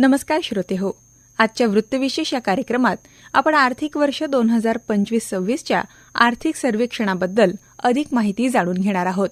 नमस्कार श्रोते हो. आजच्या वृत्तविशेष या कार्यक्रमात आपण आर्थिक वर्ष दोन हजार पंचवीस सव्वीसच्या आर्थिक सर्वेक्षणाबद्दल अधिक माहिती जाणून घेणार आहोत.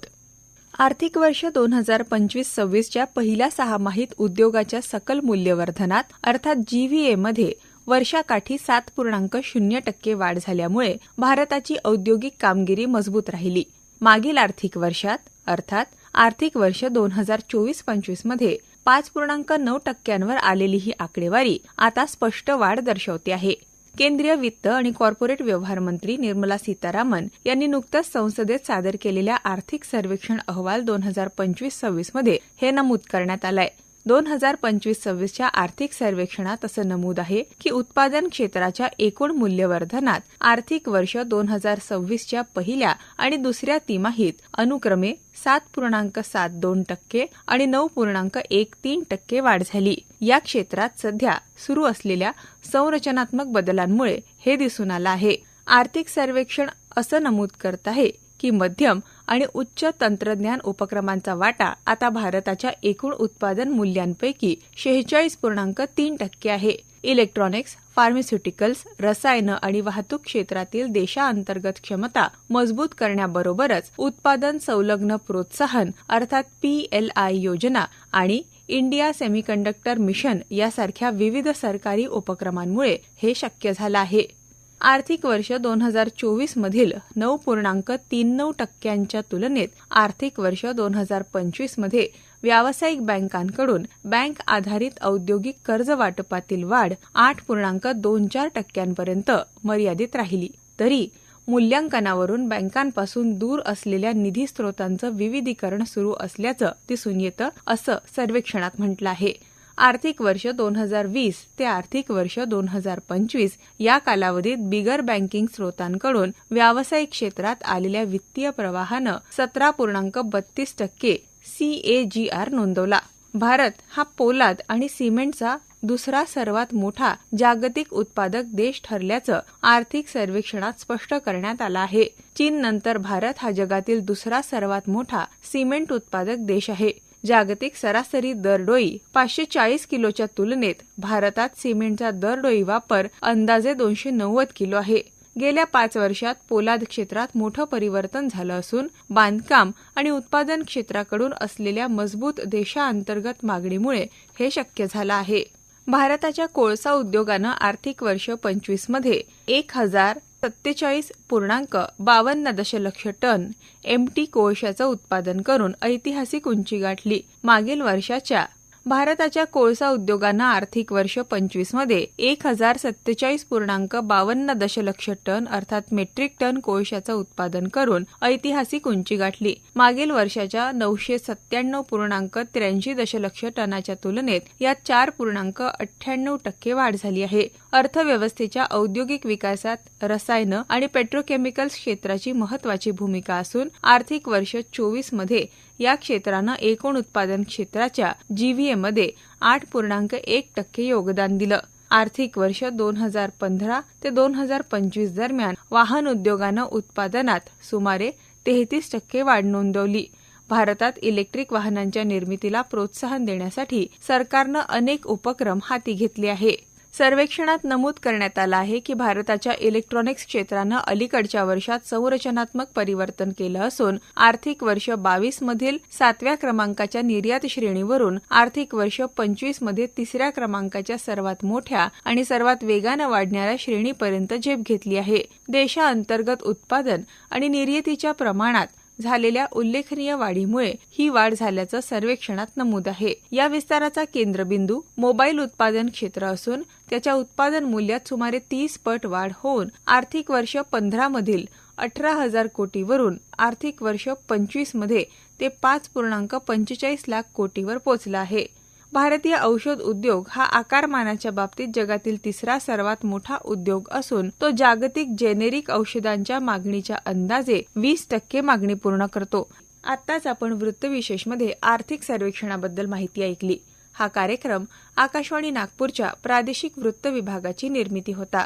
आर्थिक वर्ष दोन हजार पंचवीस सव्वीसच्या पहिल्या सहामाहीत उद्योगाच्या सकल मूल्यवर्धनात अर्थात जीव्हीएमध्ये वर्षाकाठी सात पूर्णांक शून्य टक्के वाढ झाल्यामुळे भारताची औद्योगिक कामगिरी मजबूत राहिली. मागील आर्थिक वर्षात अर्थात आर्थिक वर्ष दोन हजार चोवीस पंचवीसमध्ये पाच पूर्णांक नऊ टक्क्यांवर आलेली ही आकडेवारी आता स्पष्ट वाढ दर्शवते आहे. केंद्रीय वित्त आणि कॉर्पोरेट व्यवहार मंत्री निर्मला सीतारामन यांनी नुकतंच संसदेत सादर केलेल्या आर्थिक सर्वेक्षण अहवाल दोन हजार पंचवीस सव्वीसमध्ये हे नमूद करण्यात आलंय. दोन हजार पंचवीस सव्वीसच्या आर्थिक सर्वेक्षणात असं नमूद आहे की उत्पादन क्षेत्राच्या एकूण मूल्यवर्धनात आर्थिक वर्ष दोन हजार सव्वीसच्या पहिल्या आणि दुसऱ्या तिमाहीत अनुक्रमे सात पूर्णांक सात दोन टक्के आणि नऊ पूर्णांक एक तीन टक्के वाढ झाली. या क्षेत्रात सध्या सुरू असलेल्या संरचनात्मक बदलांमुळे हे दिसून आलं आहे. आर्थिक सर्वेक्षण असं नमूद करत आहे की मध्यम आणि उच्च तंत्रज्ञान उपक्रमांचा वाटा आता भारताच्या एकूण उत्पादन मूल्यांपैकी शेहेचाळीस पूर्णांक तीन टक्के आहे. इलेक्ट्रॉनिक्स फार्मास्युटिकल्स रसायनं आणि वाहतूक क्षेत्रातील देशांतर्गत क्षमता मजबूत करण्याबरोबरच उत्पादन संलग्न प्रोत्साहन अर्थात पीएलआय योजना आणि इंडिया सेमीकंडक्टर मिशन यासारख्या विविध सरकारी उपक्रमांमुळे हे शक्य झालं आहे. आर्थिक वर्ष दोन हजार चोवीस मधील नऊ पूर्णांक तीन नऊ टक्क्यांच्या तुलनेत आर्थिक वर्ष दोन हजार पंचवीसमध्ये व्यावसायिक बँकांकडून बँक आधारित औद्योगिक कर्ज वाटपातील वाढ आठ पूर्णांक दोन चार टक्क्यांपर्यंत मर्यादित राहिली. तरी मूल्यांकनावरून बँकांपासून दूर असलेल्या निधी स्रोतांचं विविधीकरण सुरू असल्याचं दिसून येतं असं सर्वेक्षणात म्हटलं आहे. आर्थिक वर्ष दोन हजार वीस ते आर्थिक वर्ष दोन हजार पंचवीस या कालावधीत बिगर बँकिंग स्रोतांकडून व्यावसायिक क्षेत्रात आलेल्या वित्तीय प्रवाहानं सतरा पूर्णांक बत्तीस टक्के सीएजीआर नोंदवला. भारत हा पोलाद आणि सिमेंटचा दुसरा सर्वात मोठा जागतिक उत्पादक देश ठरल्याचं आर्थिक सर्वेक्षणात स्पष्ट करण्यात आलं आहे. चीन नंतर भारत हा जगातील दुसरा सर्वात मोठा सिमेंट उत्पादक देश आहे. जागतिक सरासरी दरडोई पाचशे चाळीस किलोच्या तुलनेत भारतात सिमेंटचा दरडोई वापर अंदाजे दोनशे नव्वद किलो आहे. गेल्या पाच वर्षात पोलाद क्षेत्रात मोठं परिवर्तन झालं असून बांधकाम आणि उत्पादन क्षेत्राकडून असलेल्या मजबूत देशांतर्गत मागणीमुळे हे शक्य झालं आहे. भारताच्या कोळसा उद्योगानं आर्थिक वर्ष पंचवीसमध्ये एक हजार सत्तेचाळीस पूर्णांक बावन्न दशलक्ष टन एमटी कोळशाचं उत्पादन करून ऐतिहासिक उंची गाठली. मागील वर्षाच्या भारताच्या कोळसा उद्योगानं आर्थिक वर्ष पंचवीसमध्ये एक हजार सत्तेचाळीस पूर्णांक बावन्न दशलक्ष टन अर्थात मेट्रिक टन कोळशाचं उत्पादन करून ऐतिहासिक उंची गाठली. मागील वर्षाच्या नऊशे सत्त्याण्णव पूर्णांक त्र्याऐंशी दशलक्ष टनाच्या तुलनेत यात चार पूर्णांक अठ्ठ्याण्णव टक्के वाढ झाली आहे. अर्थव्यवस्थेच्या औद्योगिक विकासात रसायनं आणि पेट्रोकेमिकल्स क्षेत्राची महत्वाची भूमिका असून आर्थिक वर्ष चोवीसमध्ये या क्षेत्रानं एकूण उत्पादन क्षेत्राच्या जीव्हीएमध्ये आठ पूर्णांक एक टक्के योगदान दिलं. आर्थिक वर्ष दोन हजार पंधरा ते दोन हजार पंचवीस दरम्यान वाहन उद्योगानं उत्पादनात सुमारे तेहतीस टक्के वाढ नोंदवली. भारतात इलेक्ट्रिक वाहनांच्या निर्मितीला प्रोत्साहन देण्यासाठी सरकारनं अनेक उपक्रम हाती घेतले आहे. सर्वेक्षणात नमूद करण्यात आलं आहे की भारताच्या इलेक्ट्रॉनिक्स क्षेत्रानं अलीकडच्या वर्षात संरचनात्मक परिवर्तन केलं असून आर्थिक वर्ष बावीस मधील सातव्या क्रमांकाच्या निर्यात श्रेणीवरून आर्थिक वर्ष पंचवीसमध्ये तिसऱ्या क्रमांकाच्या सर्वात मोठ्या आणि सर्वात वेगानं वाढणाऱ्या श्रेणीपर्यंत झेप घेतली आहे. देशांतर्गत उत्पादन आणि निर्यातीच्या प्रमाणात झालेल्या उल्लेखनीय वाढीमुळे ही वाढ झाल्याचं सर्वेक्षणात नमूद आहे. या विस्ताराचा केंद्रबिंदू मोबाईल उत्पादन क्षेत्र असून त्याच्या उत्पादन मूल्यात सुमारे तीस पट वाढ होऊन आर्थिक वर्ष पंधरा मधील अठरा हजार कोटीवरून आर्थिक वर्ष पंचवीसमध्ये ते पाच पूर्णांक पंचेचाळीस लाख कोटीवर पोहोचला आहे. भारतीय औषध उद्योग हा आकारमानाच्या बाबतीत जगातील तिसरा सर्वात मोठा उद्योग असून तो जागतिक जेनेरिक औषधांच्या मागणीच्या अंदाजे वीस टक्के मागणी पूर्ण करतो. आताच आपण वृत्तविशेषमध्ये आर्थिक सर्वेक्षणाबद्दल माहिती ऐकली. हा कार्यक्रम आकाशवाणी नागपूरच्या प्रादेशिक वृत्त विभागाची निर्मिती होता.